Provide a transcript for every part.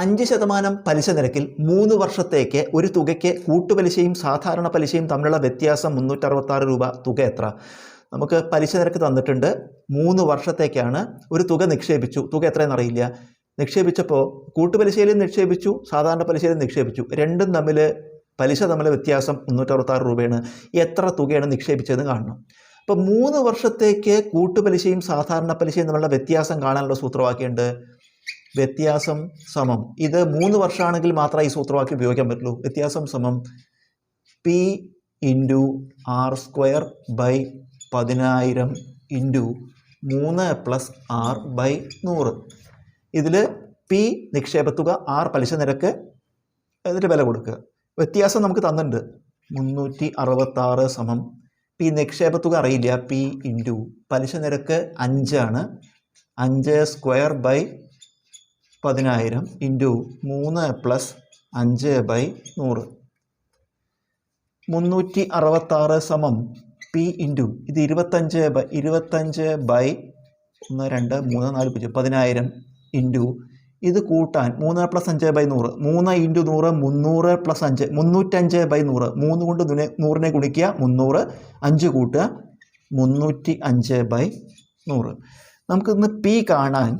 അഞ്ച് ശതമാനം പലിശ നിരക്കിൽ മൂന്ന് വർഷത്തേക്ക് ഒരു തുകയ്ക്ക് കൂട്ടുപലിശയും സാധാരണ പലിശയും തമ്മിലുള്ള വ്യത്യാസം മുന്നൂറ്ററുപത്താറ് രൂപ തുക എത്ര? നമുക്ക് പലിശ നിരക്ക് തന്നിട്ടുണ്ട്. മൂന്ന് വർഷത്തേക്കാണ് ഒരു തുക നിക്ഷേപിച്ചു. തുക എത്രയെന്ന് അറിയില്ല. നിക്ഷേപിച്ചപ്പോൾ കൂട്ടുപലിശയിലും നിക്ഷേപിച്ചു സാധാരണ പലിശയിലും നിക്ഷേപിച്ചു. രണ്ടും തമ്മിൽ പലിശ തമ്മിൽ വ്യത്യാസം മുന്നൂറ്ററുപത്താറ് രൂപയാണ്. എത്ര തുകയാണ് നിക്ഷേപിച്ചതെന്ന് കാണണം. അപ്പോൾ മൂന്ന് വർഷത്തേക്ക് കൂട്ടുപലിശയും സാധാരണ പലിശയും തമ്മിലുള്ള വ്യത്യാസം കാണാനുള്ള സൂത്രവാക്യമുണ്ട് വ്യത്യാസം സമം. ഇത് മൂന്ന് വർഷമാണെങ്കിൽ മാത്രമേ ഈ സൂത്രവാക്യം ഉപയോഗിക്കാൻ പറ്റുള്ളൂ. വ്യത്യാസം സമം P into R square by പതിനായിരം ഇന്റു മൂന്ന് പ്ലസ് ആർ ബൈ നൂറ്. ഇതിൽ പി നിക്ഷേപത്തുക ആർ പലിശ നിരക്ക് എന്നിട്ട് വില കൊടുക്കുക. വ്യത്യാസം നമുക്ക് തന്നിട്ടുണ്ട്. മുന്നൂറ്റി അറുപത്താറ് സമം പി നിക്ഷേപത്തുക അറിയില്ല. പി ഇന്റു പലിശ നിരക്ക് അഞ്ചാണ്. അഞ്ച് സ്ക്വയർ ബൈ പതിനായിരം ഇന്റു മൂന്ന് പ്ലസ് അഞ്ച് ബൈ നൂറ്. മുന്നൂറ്റി അറുപത്താറ് സമം പി ഇന്റു ഇത് ഇരുപത്തഞ്ച് ബൈ ഇരുപത്തഞ്ച് ബൈ ഒന്ന് രണ്ട് മൂന്ന് നാല് പൂജ്യം പതിനായിരം ഇന്റു ഇത് കൂട്ടാൻ മൂന്ന് പ്ലസ് അഞ്ച് ബൈ നൂറ്. മൂന്ന് ഇന്റു നൂറ് മുന്നൂറ് പ്ലസ് അഞ്ച് മുന്നൂറ്റഞ്ച് ബൈ നൂറ്. മൂന്ന് കൊണ്ട് ദുനെ നൂറിനെ ഗുണിക്കുക മുന്നൂറ്. അഞ്ച് കൂട്ടുക മുന്നൂറ്റി അഞ്ച് ബൈ നൂറ്. നമുക്കിന്ന് പി കാണാൻ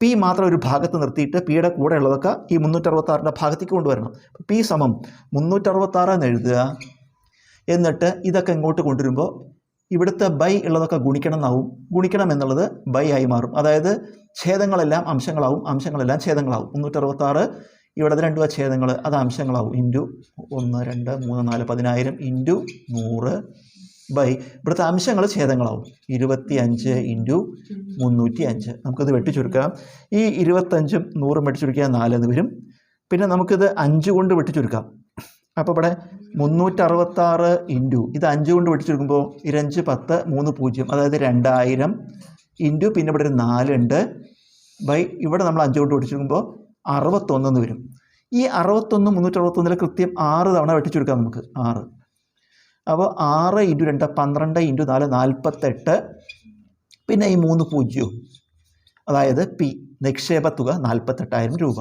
പി മാത്രം ഒരു ഭാഗത്ത് നിർത്തിയിട്ട് പിയുടെ കൂടെ ഉള്ളതൊക്കെ ഈ മുന്നൂറ്ററുപത്താറിന്റെ ഭാഗത്തേക്ക് കൊണ്ടുവരണം. പി സമം മുന്നൂറ്ററുപത്താറ് എന്ന് എഴുതുക. എന്നിട്ട് ഇതൊക്കെ ഇങ്ങോട്ട് കൊണ്ടുവരുമ്പോൾ ഇവിടുത്തെ ബൈ ഉള്ളതൊക്കെ ഗുണിക്കണം എന്നാവും. ഗുണിക്കണം എന്നുള്ളത് ബൈ ആയി മാറും. അതായത് ഛേദങ്ങളെല്ലാം അംശങ്ങളാവും. അംശങ്ങളെല്ലാം ഛേദങ്ങളാവും. മുന്നൂറ്ററുപത്താറ് ഇവിടെ രണ്ട് ഛേദങ്ങൾ അത് അംശങ്ങളാവും. ഇന്റു ഒന്ന് രണ്ട് മൂന്ന് നാല് പതിനായിരം ഇന്റു നൂറ്. ബൈ. ഇവിടുത്തെ അംശങ്ങൾ ഛേദങ്ങളാവും. ഇരുപത്തി അഞ്ച് ഇന്റു മുന്നൂറ്റി അഞ്ച് നമുക്കത് വെട്ടിച്ചുരുക്കാം. ഈ ഇരുപത്തഞ്ചും നൂറും വെട്ടിച്ചുരുക്കിയാൽ നാലെന്ന് വരും. പിന്നെ നമുക്കിത് അഞ്ച് കൊണ്ട് വെട്ടിച്ചുരുക്കാം. അപ്പോൾ ഇവിടെ മുന്നൂറ്ററുപത്താറ് ഇന്റു ഇത് അഞ്ച് കൊണ്ട് വെട്ടിച്ചുരുക്കുമ്പോൾ ഇരഞ്ച് പത്ത് മൂന്ന് പൂജ്യം അതായത് രണ്ടായിരം ഇന്റു പിന്നെ ഇവിടെ ഒരു നാലുണ്ട് ബൈ. ഇവിടെ നമ്മൾ അഞ്ച് കൊണ്ട് വെട്ടിച്ചുരുക്കുമ്പോൾ അറുപത്തൊന്നെന്ന് വരും. ഈ അറുപത്തൊന്ന് മുന്നൂറ്ററുപത്തൊന്നിൽ കൃത്യം ആറ് തവണ വെട്ടിച്ചുരുക്കാം നമുക്ക്. ആറ്. അപ്പോൾ ആറ് ഇന്റു രണ്ട് പന്ത്രണ്ട് ഇന്റു നാല് നാൽപ്പത്തെട്ട്. പിന്നെ ഈ മൂന്ന് പൂജ്യവും അതായത് പി നിക്ഷേപ തുക നാൽപ്പത്തെട്ടായിരം രൂപ.